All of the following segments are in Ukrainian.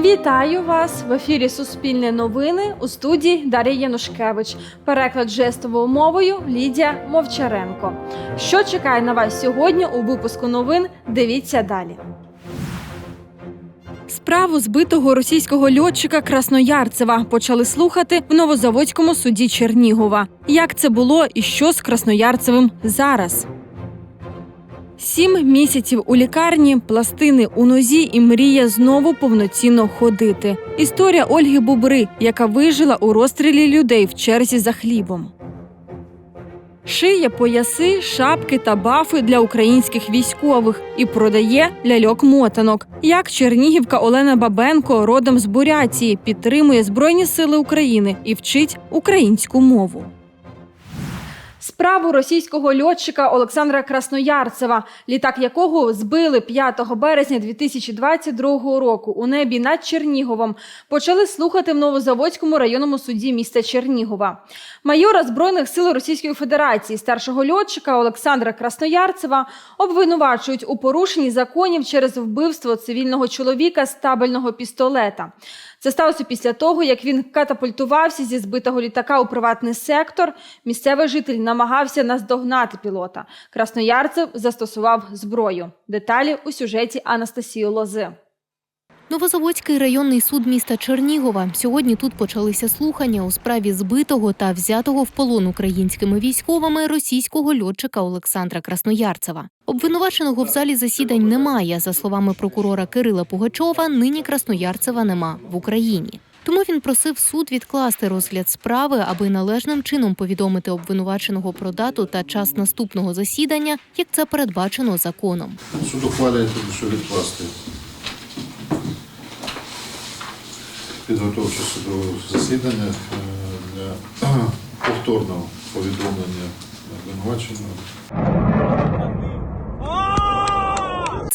Вітаю вас в ефірі Суспільне новини у студії Дар'я Янушкевич. Переклад жестовою мовою Лідія Мовчаренко. Що чекає на вас сьогодні у випуску новин? Дивіться далі. Справу збитого російського льотчика Красноярцева почали слухати в Новозаводському суді Чернігова. Як це було і що з Красноярцевим зараз? Сім місяців у лікарні, пластини у нозі і мріє знову повноцінно ходити. Історія Ольги Бубри, яка вижила у розстрілі людей в черзі за хлібом. Шиє пояси, шапки та бафи для українських військових і продає ляльок-мотанок. Як Чернігівка Олена Бабенко, родом з Бурятії, підтримує Збройні Сили України і вчить українську мову. Справу російського льотчика Олександра Красноярцева, літак якого збили 5 березня 2022 року у небі над Черніговом, почали слухати в Новозаводському районному суді міста Чернігова. Майора Збройних сил Російської Федерації, старшого льотчика Олександра Красноярцева, обвинувачують у порушенні законів через вбивство цивільного чоловіка з табельного пістолета. Це сталося після того, як він катапультувався зі збитого літака у приватний сектор. Місцевий житель намагався наздогнати пілота. Красноярцев застосував зброю. Деталі у сюжеті Анастасії Лози. Новозаводський районний суд міста Чернігова. Сьогодні тут почалися слухання у справі збитого та взятого в полон українськими військовими російського льотчика Олександра Красноярцева. Обвинуваченого в залі засідань немає. За словами прокурора Кирила Пугачова, нині Красноярцева нема в Україні. Тому він просив суд відкласти розгляд справи, аби належним чином повідомити обвинуваченого про дату та час наступного засідання, як це передбачено законом. Суд ухвалює що відкласти підготовче судового засідання е, для повторного повідомлення обвинуваченого.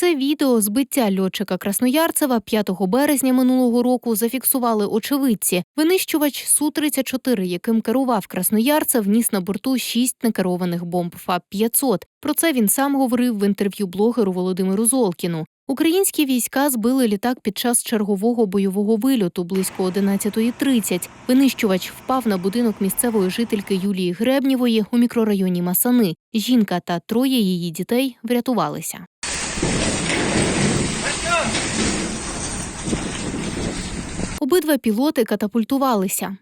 Це відео збиття льотчика Красноярцева 5 березня минулого року зафіксували очевидці. Винищувач Су-34, яким керував Красноярцев, ніс на борту шість некерованих бомб ФАП-500. Про це він сам говорив в інтерв'ю блогеру Володимиру Золкіну. Українські війська збили літак під час чергового бойового вильоту близько 11.30. Винищувач впав на будинок місцевої жительки Юлії Гребнєвої у мікрорайоні Масани. Жінка та троє її дітей врятувалися. Обидва пілоти катапультувалися.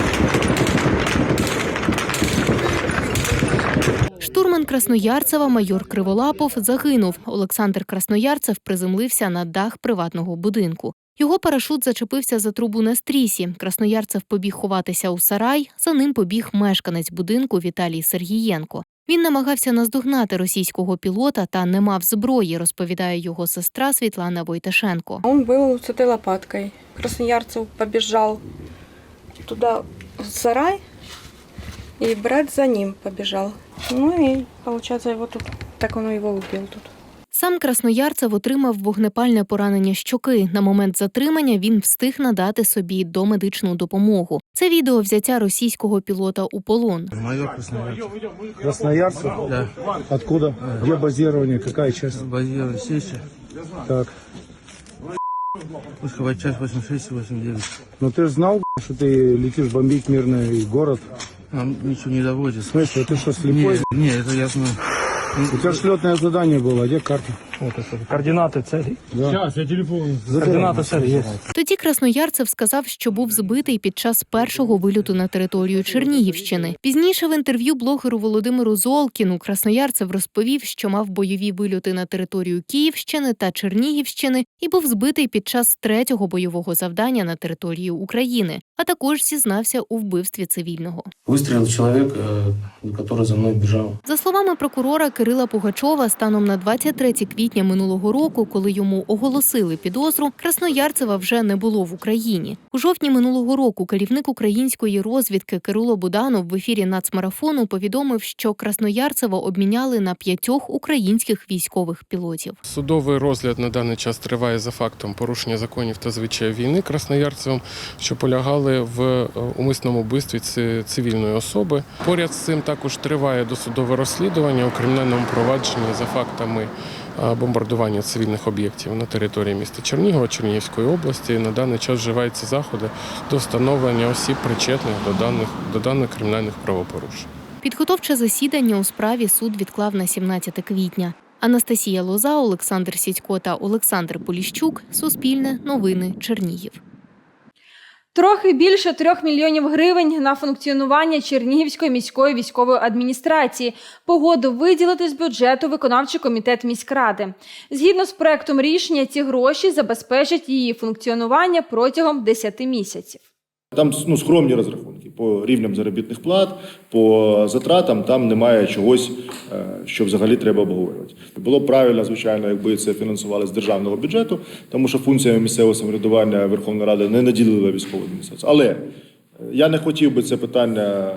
Штурман Красноярцева майор Криволапов загинув. Олександр Красноярцев приземлився на дах приватного будинку. Його парашут зачепився за трубу на стрісі. Красноярцев побіг ховатися у сарай. За ним побіг мешканець будинку Віталій Сергієнко. Він намагався наздогнати російського пілота та не мав зброї, розповідає його сестра Світлана Войташенко. Він був с лопаткою. Красноярцев побіжав туди в сарай, і брат за ним побіжав. Ну і виходить, його тут, так воно його убил тут. Сам Красноярцев отримав вогнепальне поранення щоки. На момент затримання він встиг надати собі домедичну допомогу. Це відео взяття російського пілота у полон. Майор Красноярцев. Красноярцев? Да, Откуда? Где базирование? Какая часть? базировали Сечи, Так. пусковая часть 86 и 89. Ну ты же знал, б***ь, что ты летишь бомбить мирный город? Нам ничего не доводит. В смысле, ты что, слепой? Не, не, это я знаю. У тебя же летное задание было, где карта? Вот это, координаты целей. Да. Сейчас, я телефон. Координаты целей есть. Тоді Красноярцев сказав, що був збитий під час першого вильоту на територію Чернігівщини. Пізніше в інтерв'ю блогеру Володимиру Золкіну Красноярцев розповів, що мав бойові вильоти на територію Київщини та Чернігівщини і був збитий під час третього бойового завдання на території України, а також зізнався у вбивстві цивільного. Выстрелил человек, э, который за мной бежал. За словами прокурора Кирила Пугачова, станом на 23 квітня минулого року, коли йому оголосили підозру, Красноярцева вже не було в Україні. У жовтні минулого року керівник української розвідки Кирило Буданов в ефірі нацмарафону повідомив, що Красноярцева обміняли на п'ятьох українських військових пілотів. Судовий розгляд на даний час триває за фактом порушення законів та звичаїв війни Красноярцевим, що полягали в е, умисному вбивстві цивільної особи. Поряд з цим також триває досудове розслідування у кримінальному провадженні за фактами бомбардування цивільних об'єктів на території міста Чернігова, Чернігівської області. На даний час вживаються заходи до встановлення осіб, причетних до даних, до даних кримінальних правопорушень. Підготовче засідання у справі суд відклав на 17 квітня. Анастасія Лоза, Олександр Сідько та Олександр Поліщук. Суспільне новини Чернігів. Трохи більше трьох мільйонів гривень на функціонування Чернігівської міської військової адміністрації погоду виділити з бюджету виконавчий комітет міськради. Згідно з проектом рішення, ці гроші забезпечать її функціонування протягом 10 місяців. Там ну, скромні розрахунки по рівням заробітних плат, по затратам. Там немає чогось, е, що взагалі треба обговорювати. Було б правильно, звичайно, якби це фінансували з державного бюджету, тому що функціями місцевого самоврядування Верховна Рада не наділила військову адміністрацію. Але е, я не хотів би це питання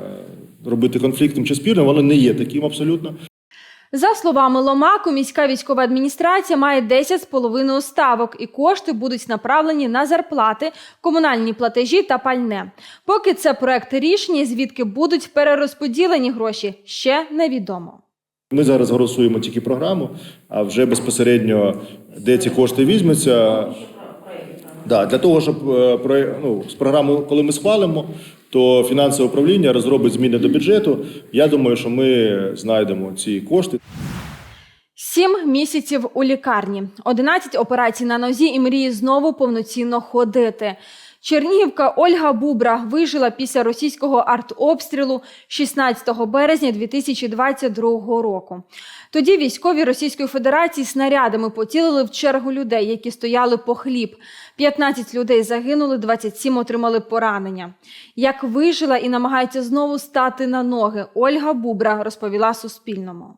робити конфліктним чи спірним. Воно не є таким абсолютно. За словами Ломаку, міська військова адміністрація має 10,5 ставок, і кошти будуть направлені на зарплати, комунальні платежі та пальне. Поки це проект рішення, звідки будуть перерозподілені гроші, ще невідомо. Ми зараз голосуємо тільки програму, а вже безпосередньо де ці кошти візьмуться. Да, для того, щоб е, ну, з програмою, коли ми схвалимо, то фінансове управління розробить зміни до бюджету. Я думаю, що ми знайдемо ці кошти. Сім місяців у лікарні, 11 операцій на нозі і мріє знову повноцінно ходити. Чернігівка Ольга Бубра вижила після російського артобстрілу 16 березня 2022 року. Тоді військові Російської Федерації снарядами поцілили в чергу людей, які стояли по хліб. 15 людей загинули, 27 отримали поранення. Як вижила і намагається знову стати на ноги, Ольга Бубра розповіла Суспільному.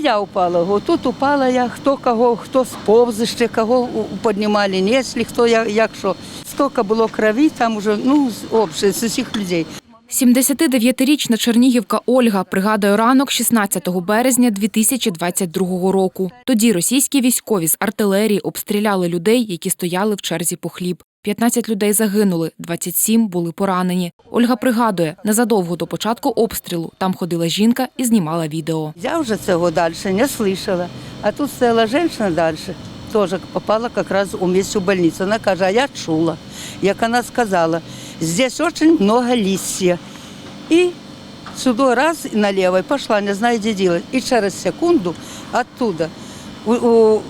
Я упала, вот тут упала я, хто кого, хто сповз ще, кого піднімали, несли, хто як що. Стільки було крові, там уже, ну, обще, з усіх людей. 79-річна чернігівка Ольга пригадує ранок 16 березня 2022 року. Тоді російські військові з артилерії обстріляли людей, які стояли в черзі по хліб. 15 людей загинули, 27 були поранені. Ольга пригадує, незадовго до початку обстрілу там ходила жінка і знімала відео. Я вже цього далі не слышала. А тут стояла жінка далі, теж попала якраз у у больницю. Вона каже, а я чула, як вона сказала, здесь дуже много листя. І сюди раз і наліво, і пішла, не знаю, де ділати. І через секунду оттуда у, у,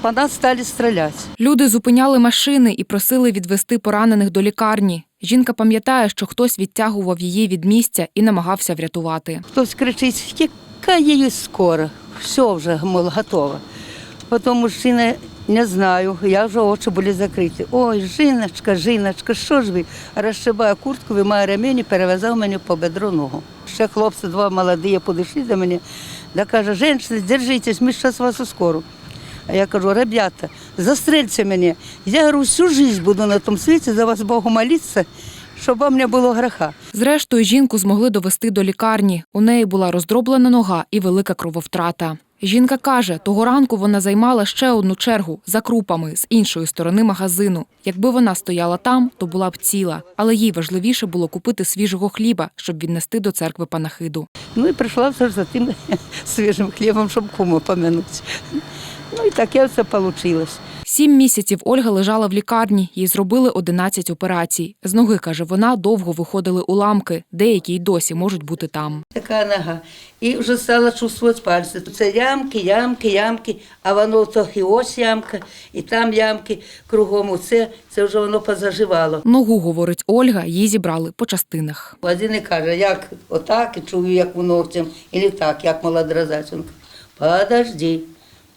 по нас стали стріляти. Люди зупиняли машини і просили відвести поранених до лікарні. Жінка пам'ятає, що хтось відтягував її від місця і намагався врятувати. Хтось кричить, яка її скоро, все вже мол, готово. Потім мужчина, не знаю, я вже очі були закриті. Ой, жіночка, жіночка, що ж ви? Розшибає куртку, вимає ремінь і перев'язав мені по бедру ногу. Ще хлопці два молоді підійшли до мене, да каже, жінка, держитесь, ми зараз вас ускору. А я кажу, ребята, застрельте мене. Я говорю, всю жизнь буду на тому світі за вас Богу молитися, щоб вам не було греха. Зрештою, жінку змогли довести до лікарні. У неї була роздроблена нога і велика крововтрата. Жінка каже, того ранку вона займала ще одну чергу за крупами з іншої сторони магазину. Якби вона стояла там, то була б ціла, але їй важливіше було купити свіжого хліба, щоб віднести до церкви панахиду. Ну і прийшла все ж за тим свіжим хлібом, щоб кому помянути. Ну і таке все вийшло. Сім місяців Ольга лежала в лікарні, їй зробили 11 операцій. З ноги, каже вона, довго виходили уламки, деякі й досі можуть бути там. Така нога. І вже стала чувствувати пальці. Це ямки, ямки, ямки, а воно і ось ямка, і там ямки кругом. Оце, це вже воно позаживало. Ногу, говорить Ольга, її зібрали по частинах. Один і каже, як отак, і чую, як воно і так, як. Він Подожди,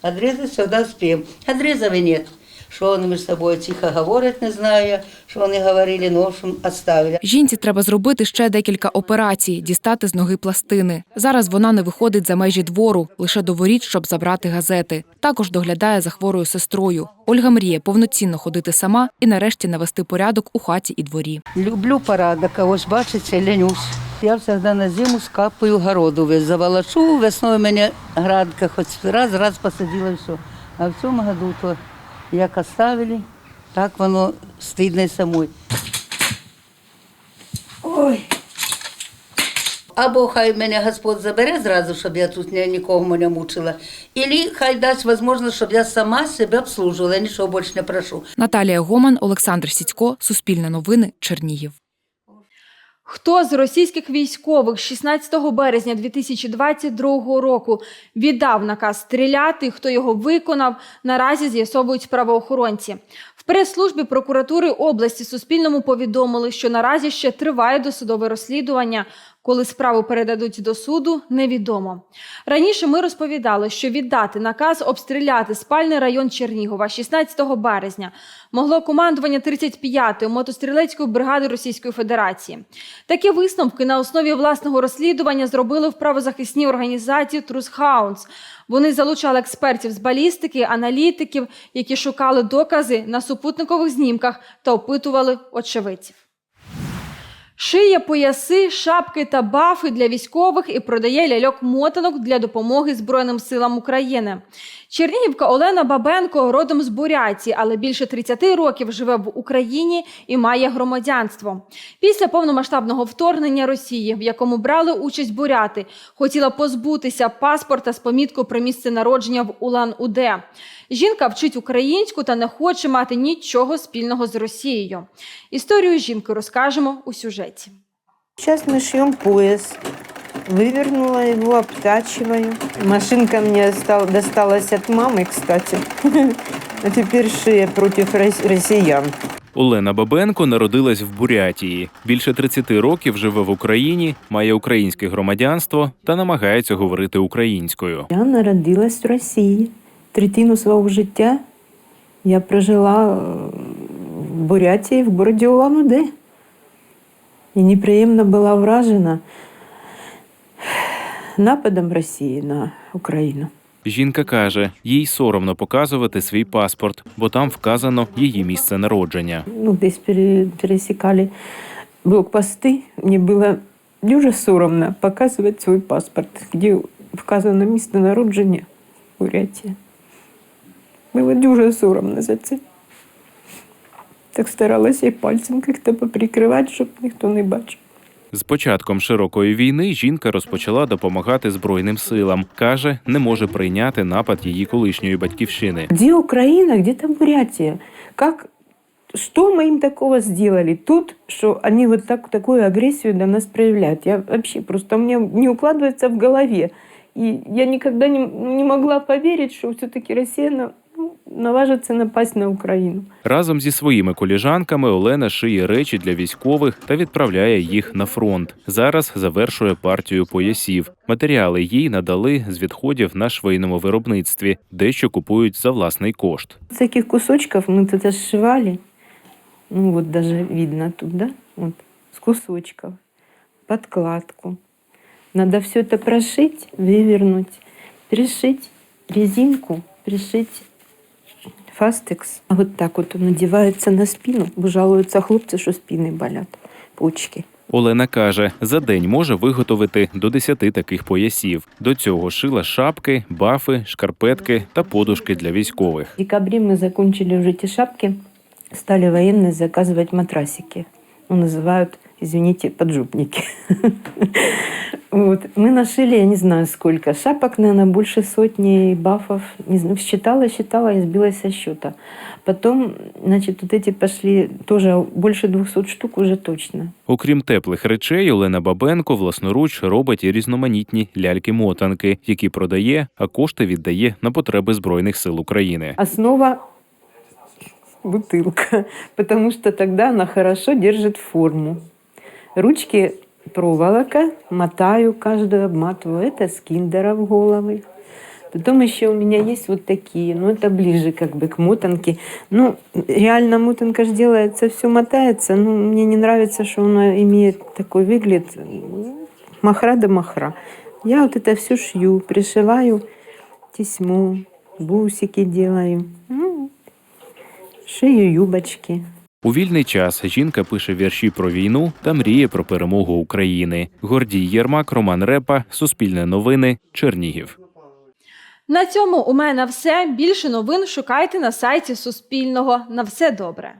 отрезать сюда успеем. Отрезав нет. Що вони між собою тихо говорять, не знаю що вони говорили, ну, в общем, оставили. Жінці треба зробити ще декілька операцій, дістати з ноги пластини. Зараз вона не виходить за межі двору, лише до воріт, щоб забрати газети. Також доглядає за хворою сестрою. Ольга мріє повноцінно ходити сама і нарешті навести порядок у хаті і дворі. Люблю порядок, а ось бачите, ленюсь. Я завжди на зиму скапую городу весь заволочу, весною мене градка хоч раз, раз посадила і все. А в цьому году то як оставили, так воно стидно й самой. Ой. Або хай мене Господь забере зразу, щоб я тут нікого не мучила, і хай дасть можливість, щоб я сама себе обслужувала, нічого більше не прошу. Наталія Гоман, Олександр Сіцько, Суспільне новини, Чернігів. Хто з російських військових 16 березня 2022 року віддав наказ стріляти, хто його виконав, наразі з'ясовують правоохоронці. В прес-службі прокуратури області Суспільному повідомили, що наразі ще триває досудове розслідування. Коли справу передадуть до суду, невідомо. Раніше ми розповідали, що віддати наказ обстріляти спальний район Чернігова 16 березня могло командування 35-ї мотострілецької бригади Російської Федерації. Такі висновки на основі власного розслідування зробили в правозахисній організації Hounds. Вони залучали експертів з балістики, аналітиків, які шукали докази на супутникових знімках та опитували очевидців. Шиє пояси, шапки та бафи для військових і продає ляльок-мотанок для допомоги Збройним силам України. Чернігівка Олена Бабенко родом з Буряті, але більше 30 років живе в Україні і має громадянство. Після повномасштабного вторгнення Росії, в якому брали участь буряти, хотіла позбутися паспорта з поміткою про місце народження в Улан-Уде. Жінка вчить українську та не хоче мати нічого спільного з Росією. Історію жінки розкажемо у сюжеті Сейчас мы шьем пояс. Вывернула его, обтачиваю. Машинка мне остал- досталась от мамы, кстати. А теперь шея против рос- россиян. Олена Бабенко народилась в Бурятії. Більше 30 років живе в Україні, має українське громадянство та намагається говорити українською. Я народилась в Росії. Третину свого життя я прожила е, в Бурятії, в городі Улан-Удэ. І неприємно була вражена нападом Росії на Україну. Жінка каже, їй соромно показувати свій паспорт, бо там вказано її місце народження. ну, десь пересікали блокпости. Мені було дуже соромно показувати свій паспорт, де вказано місце народження Бурятія. Було дуже соромно за це. Так старалася і пальцем як-то поприкривати, щоб ніхто не бачив. З початком широкої війни жінка розпочала допомагати Збройним силам. каже, не може прийняти напад її колишньої батьківщини. Где Украина, где там Бурятия? Как, что мы им такого сделали тут, что они вот так, такую агрессию до нас проявляют? Я вообще просто, у меня не укладывается в голове. И я никогда не, не могла поверить, что все-таки Россия на- ну, наважится напасть на Украину. Разом зі своїми коліжанками Олена шиє речі для військових та відправляє їх на фронт. Зараз завершує партію поясів. Матеріали їй надали з відходів на швейному виробництві, дещо купують за власний кошт. С таких кусочков мы тут сшивали. Ну вот даже видно тут, да? Вот, с кусочков. Подкладку. Надо все это прошить, вывернуть, пришить резинку, пришить фастекс. А вот так вот он надевается на спину. Бо жалуются хлопцы, что спины болят, почки. Олена каже, за день може виготовити до 10 таких поясів. До цього шила шапки, бафи, шкарпетки та подушки для військових. В декабре мы закончили уже эти шапки, стали военные заказывать матрасики. Ну, называют, извините, поджопники. Вот. Мы нашили, я не знаю сколько, шапок, наверное, больше сотни бафов. Не знаю, считала, считала и сбилась со счета. Потом, значит, вот эти пошли тоже больше 200 штук уже точно. Окрім теплих речей, Олена Бабенко власноруч робить і різноманітні ляльки-мотанки, які продає, а кошти віддає на потреби Збройних сил України. Основа бутылка, потому что тогда она хорошо держит форму. Ручки проволока, мотаю каждую, обматываю. Это с киндера головы. Потом еще у меня есть вот такие, но это ближе как бы к мотанке. Ну, реально мотанка же делается, все мотается, но мне не нравится, что она имеет такой выгляд махра да махра. Я вот это все шью, пришиваю тесьму, бусики делаю. Ну, шию юбочки. У вільний час жінка пише вірші про війну та мріє про перемогу України. Гордій Єрмак, Роман Репа, Суспільне новини, Чернігів. На цьому у мене все. Більше новин шукайте на сайті Суспільного. На все добре.